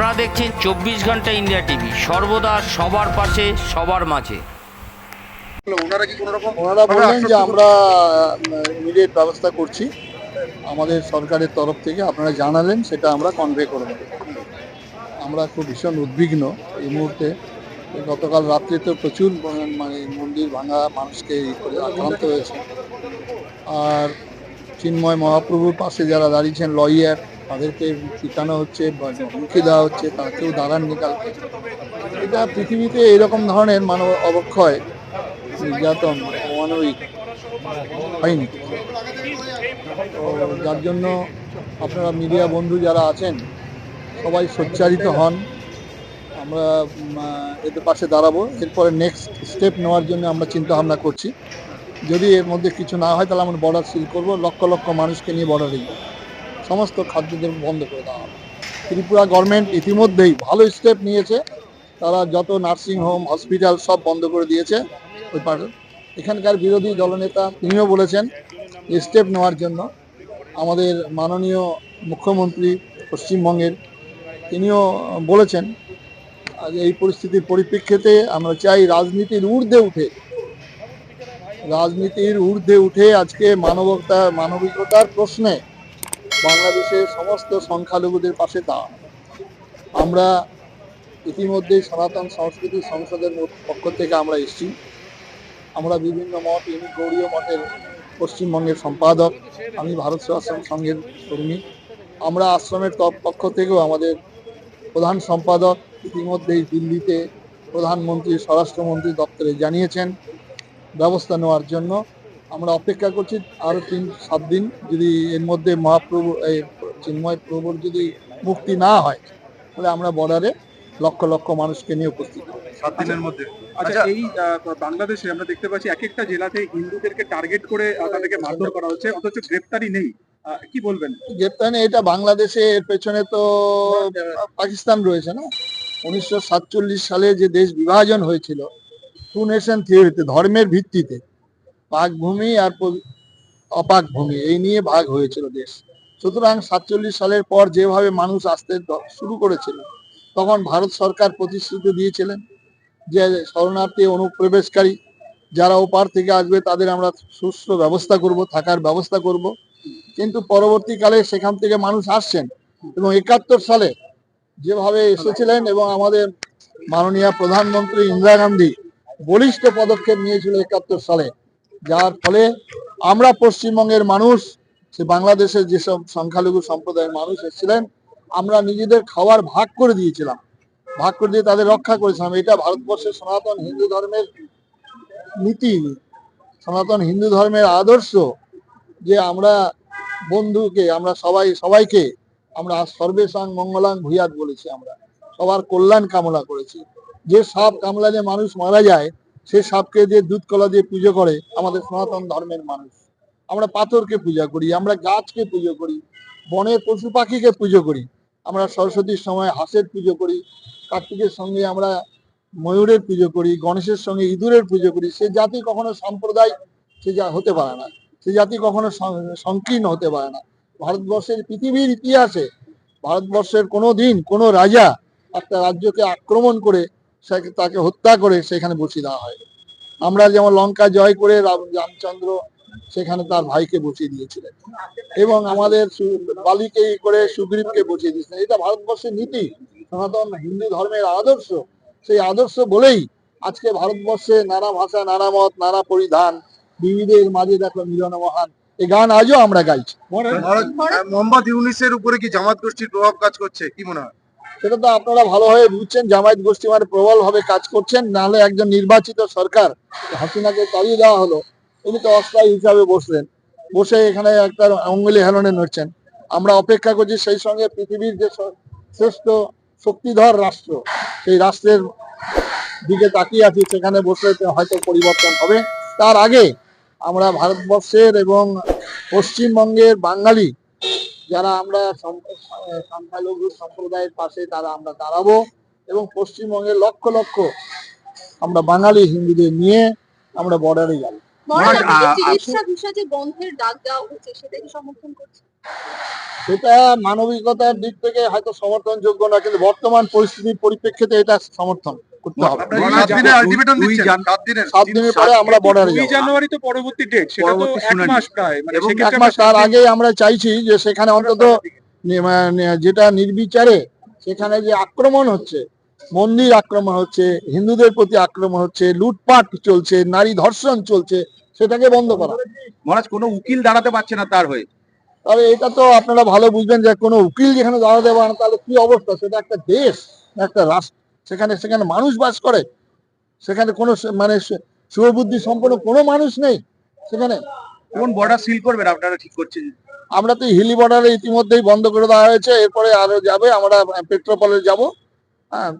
আপনারা দেখছেন চব্বিশ ঘণ্টা ইন্ডিয়া টিভি। সর্বদা সবার পাশে সবার মাঝে। ওনারা বললেন যে আমরা ইমিডিয়েট ব্যবস্থা করছি। আমাদের সরকারের তরফ থেকে আপনারা জানালেন সেটা আমরা কনভে করে দেব। আমরা খুব ভীষণ উদ্বিগ্ন এই মুহূর্তে। গতকাল রাত্রে তো প্রচুর মানে মন্দির ভাঙা মানুষকে আক্রান্ত হয়েছে। আর চিন্ময় মহাপ্রভুর পাশে যারা দাঁড়িয়েছেন লয়ার তাদেরকে পিটানো হচ্ছে হুমকি দেওয়া হচ্ছে, তাকেও দাঁড়াননি কালকে এটা পৃথিবীতে এরকম ধরনের মানব অবক্ষয় নির্যাতন অমানবিক হয়নি। তো যার জন্য আপনারা মিডিয়া বন্ধু যারা আছেন, সবাই সোচ্চারিত হন। আমরা এদের পাশে দাঁড়াবো। এরপরে নেক্সট স্টেপ নেওয়ার জন্য আমরা চিন্তা ভাবনা করছি। যদি এর মধ্যে কিছু না হয়, তাহলে আমরা বর্ডার সিল করব। লক্ষ লক্ষ মানুষকে নিয়ে বর্ডারে যাব সমস্ত খাদ্যদ্রব্য বন্ধ করে দেওয়া হবে। ত্রিপুরা গভর্নমেন্ট ইতিমধ্যেই ভালো স্টেপ নিয়েছে। তারা যত নার্সিং হোম হসপিটাল সব বন্ধ করে দিয়েছে। ওই পার এখানকার বিরোধী দলনেতা তিনিও বলেছেন স্টেপ নেওয়ার জন্য আমাদের মাননীয় মুখ্যমন্ত্রী পশ্চিমবঙ্গের, তিনিও বলেছেন এই পরিস্থিতির পরিপ্রেক্ষিতে আমরা চাই রাজনীতির ঊর্ধ্বে উঠে, রাজনীতির ঊর্ধ্বে উঠে আজকে মানবতা, মানবিকতার প্রশ্নে বাংলাদেশের সমস্ত সংখ্যালঘুদের পাশে দাঁড়ানো আমরা ইতিমধ্যে সনাতন সংস্কৃতি সংসদের পক্ষ থেকে আমরা এসেছি। আমরা বিভিন্ন মঠ ইনি গৌরীয় মঠের পশ্চিমবঙ্গের সম্পাদক, আমি ভারত সেবাশ্রম সংঘের কর্মী। আমরা আশ্রমের পক্ষ থেকেও আমাদের প্রধান সম্পাদক ইতিমধ্যেই দিল্লিতে প্রধানমন্ত্রী, স্বরাষ্ট্রমন্ত্রী দপ্তরে জানিয়েছেন। ব্যবস্থা নেওয়ার জন্য আমরা অপেক্ষা করছি আরও তিন সাত দিন যদি এর মধ্যে মহাপ্রভু এই চিন্ময় প্রভুর যদি মুক্তি না হয় তাহলে আমরা বর্ডারে লক্ষ লক্ষ মানুষকে নিয়ে উপস্থিত সাত দিনের মধ্যে। আচ্ছা এই বাংলাদেশে আমরা দেখতে পাচ্ছি এক একটা জেলাতে হিন্দুদেরকে টার্গেট করে তাদেরকে মারধর করা হচ্ছে অথচ গ্রেপ্তারি নেই। কি বলবেন? গ্রেপ্তার এটা বাংলাদেশে এর পেছনে তো পাকিস্তান রয়েছে না? উনিশশো সাতচল্লিশ সালে যে দেশ বিভাজন হয়েছিল টু নেশন থিওরিতে ধর্মের ভিত্তিতে পাক ভূমি আর অপাক ভূমি এই নিয়ে ভাগ হয়েছিল দেশ। সুতরাং সাতচল্লিশ সালের পর যেভাবে মানুষ আসতে শুরু করেছিল, তখন ভারত সরকার প্রতিশ্রুতি দিয়েছিলেন যে শরণার্থী অনুপ্রবেশকারী যারা ওপার থেকে আসবে, তাদের আমরা সুস্থ ব্যবস্থা করব, থাকার ব্যবস্থা করব। কিন্তু পরবর্তীকালে সেখান থেকে মানুষ আসছেন এবং একাত্তর সালে যেভাবে এসেছিলেন এবং আমাদের মাননীয় প্রধানমন্ত্রী ইন্দিরা গান্ধী বলিষ্ঠ পদক্ষেপ নিয়েছিল একাত্তর সালে যার ফলে আমরা পশ্চিমবঙ্গের মানুষ, সে বাংলাদেশের যেসব সংখ্যালঘু সম্প্রদায়ের মানুষ এসেছিলেন, আমরা নিজেদের খাবার ভাগ করে দিয়েছিলাম। ভাগ করে দিয়ে তাদের রক্ষা করেছিলাম। এটা ভারতবর্ষের সনাতন হিন্দু ধর্মের নীতি। সনাতন হিন্দু ধর্মের আদর্শ যে আমরা বন্ধুকে, আমরা সবাই, সবাইকে আমরা সর্বেশাং মঙ্গলাং ভূয়াত বলেছি আমরা। সবার কল্যাণ কামনা করেছি। যে সাপ কামলালে মানুষ মারা যায় সে সাপকে দিয়ে দুধ কলা দিয়ে পুজো করে, আমাদের সনাতন ধর্মের মানুষ। আমরা পাথরকে পূজা করি, আমরা গাছকে পুজো করি, বনের পশু পাখিকে পুজো করি, আমরা সরস্বতীর সময় হাঁসের পুজো করি, কার্তিকের সঙ্গে আমরা ময়ূরের পুজো করি, গণেশের সঙ্গে ইঁদুরের পুজো করি। সে জাতি কখনো সম্প্রদায় সে যা হতে পারে না। সে জাতি কখনো সংকীর্ণ হতে পারে না। ভারতবর্ষের পৃথিবীর ইতিহাসে ভারতবর্ষের কোনো দিন কোনো রাজা একটা রাজ্যকে আক্রমণ করে তাকে হত্যা করে সেখানে বসিয়ে দেওয়া হয়। আমরা যেমন লঙ্কা জয় করে রামচন্দ্র সেখানে তার ভাইকে বসিয়ে দিয়েছিলেন। এবং আমাদের বালিকে করে সুগ্রীবকে বসিয়ে দিয়েছিলেন। এটা ভারতবর্ষের নীতি। সনাতন হিন্দু ধর্মের আদর্শ। সেই আদর্শ বলেই আজকে ভারতবর্ষে নানা ভাষা, নানা মত, নানা পরিধান বিবিধের মাঝে দেখো মিলন মহান। এই গান আজও আমরা গাইছি। মোহাম্মদ ইউনিসের উপরে কি জামাত গোষ্ঠীর প্রভাব কাজ করছে? কি মনে হয়? সেটা তো আপনারা ভালোভাবে বুঝছেন, জামায়াত গোষ্ঠী মানে প্রবল ভাবে কাজ করছেন নাহলে একজন নির্বাচিত সরকার হাসিনাকে তাড়িয়ে দেওয়া হলো, উনি তো অস্থায়ী হিসাবে বসলেন, বসে এখানে একটা অঙ্গুলি হেলনে নড়ছেন। আমরা অপেক্ষা করছি সেই সঙ্গে পৃথিবীর যে শ্রেষ্ঠ শক্তিধর রাষ্ট্র, সেই রাষ্ট্রের দিকে তাকিয়ে আছি, সেখানে বসে হয়তো পরিবর্তন হবে। তার আগে আমরা ভারতবর্ষের এবং পশ্চিমবঙ্গের বাঙালি যারা আমরা সংখ্যালঘু সম্প্রদায়ের পাশে তারা আমরা দাঁড়াবো এবং পশ্চিমবঙ্গের লক্ষ লক্ষ আমরা বাঙালি হিন্দুদের নিয়ে আমরা বর্ডারে যাব সেটা মানবিকতার দিক থেকে হয়তো সমর্থনযোগ্য না কিন্তু বর্তমান পরিস্থিতির পরিপ্রেক্ষিতে এটা সমর্থন। করতে হবে। আপনারা সাত দুই দিনের জান- আলটিমেটাম দুই দিচ্ছেন। জান- সাত দিনের। সাত দিনের পরে আমরা বর্ডারে যাব। জানুয়ারি তো পরবর্তী ডেট সেটা তো এক মাস প্রায়। মানে এক মাস তার সাত আমরা চাইছি যে সেখানে অন্তত যেটা নির্বিচারে সেখানে যে আক্রমণ হচ্ছে মন্দির আক্রমণ হচ্ছে হিন্দুদের প্রতি আক্রমণ হচ্ছে লুটপাট চলছে নারী ধর্ষণ চলছে সেটাকে বন্ধ করা। মহারাজ কোনো উকিল দাঁড়াতে পারছে না তার হয়ে। তবে এটা তো আপনারা ভালো বুঝবেন যে কোনো উকিল যেখানে দাঁড়াতে পারে না তাহলে কি অবস্থা? সেটা একটা দেশ একটা রাষ্ট্র। সেখানে সেখানে মানুষ বাস করে। সেখানে কোনো মানে শুভবুদ্ধি সম্পন্ন কোনো মানুষ নেই। সেখানে কোন বর্ডার সিল করবেন? আপনারা ঠিক করছেন। আমরা তো হিলি বর্ডারে ইতিমধ্যেই বন্ধ করে দেওয়া হয়েছে। এরপরে আরও যাবে। আমরা পেট্রোপলে যাব। হ্যাঁ।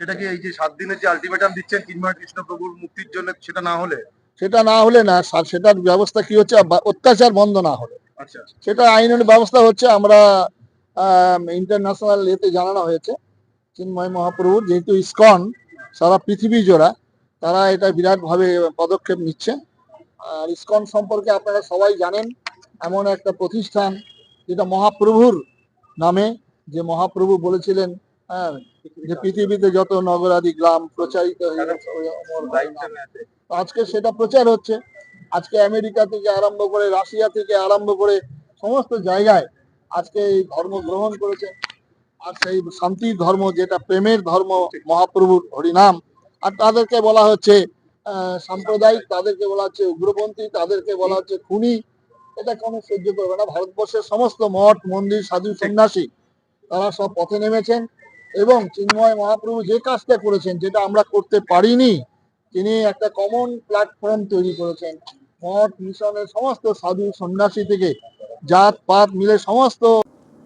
সেটা কি এই যে সাত দিনের যে আলটিমেটাম দিচ্ছেন কিংবা কৃষ্ণ প্রভুর মুক্তির জন্য সেটা না হলে? সেটা না হলে না। সেটার ব্যবস্থা কি হচ্ছে? অত্যাচার বন্ধ না হলে। আচ্ছা। সেটা আইনের ব্যবস্থা হচ্ছে। আমরা ইন্টারন্যাশনাল এতে জানানো হয়েছে। চিন্ময় মহাপ্রভুর যেহেতু ইস্কন সারা পৃথিবী জোড়া তারা এটা বিরাটভাবে পদক্ষেপ নিচ্ছে। আর ইস্কন সম্পর্কে আপনারা সবাই জানেন এমন একটা প্রতিষ্ঠান যেটা মহাপ্রভুর নামে যে মহাপ্রভু বলেছিলেন হ্যাঁ যে পৃথিবীতে যত নগরাদি গ্রাম প্রচারিত আজকে সেটা প্রচার হচ্ছে। আজকে আমেরিকা থেকে আরম্ভ করে রাশিয়া থেকে আরম্ভ করে সমস্ত জায়গায় আজকে এই ধর্ম গ্রহণ করেছে। আর সেই শান্তির ধর্ম যেটা প্রেমের ধর্ম, মহাপ্রভুর হরিনাম, আর তাদেরকে বলা হচ্ছে সাম্প্রদায়িক, তাদেরকে বলা হচ্ছে উগ্রপন্থী, তাদেরকে বলা হচ্ছে খুনি। এটা কোনো সহ্য করবে না। ভারতবর্ষের সমস্ত মঠ, মন্দির, সাধু, সন্ন্যাসী, তারা সব পথে নেমেছেন এবং চিন্ময় মহাপ্রভু যে কাজটা করেছেন, যেটা আমরা করতে পারিনি, তিনি একটা কমন প্ল্যাটফর্ম তৈরি করেছেন। মঠ, মিশনের সমস্ত সাধু, সন্ন্যাসী থেকে জাত, পাত মিলে সমস্ত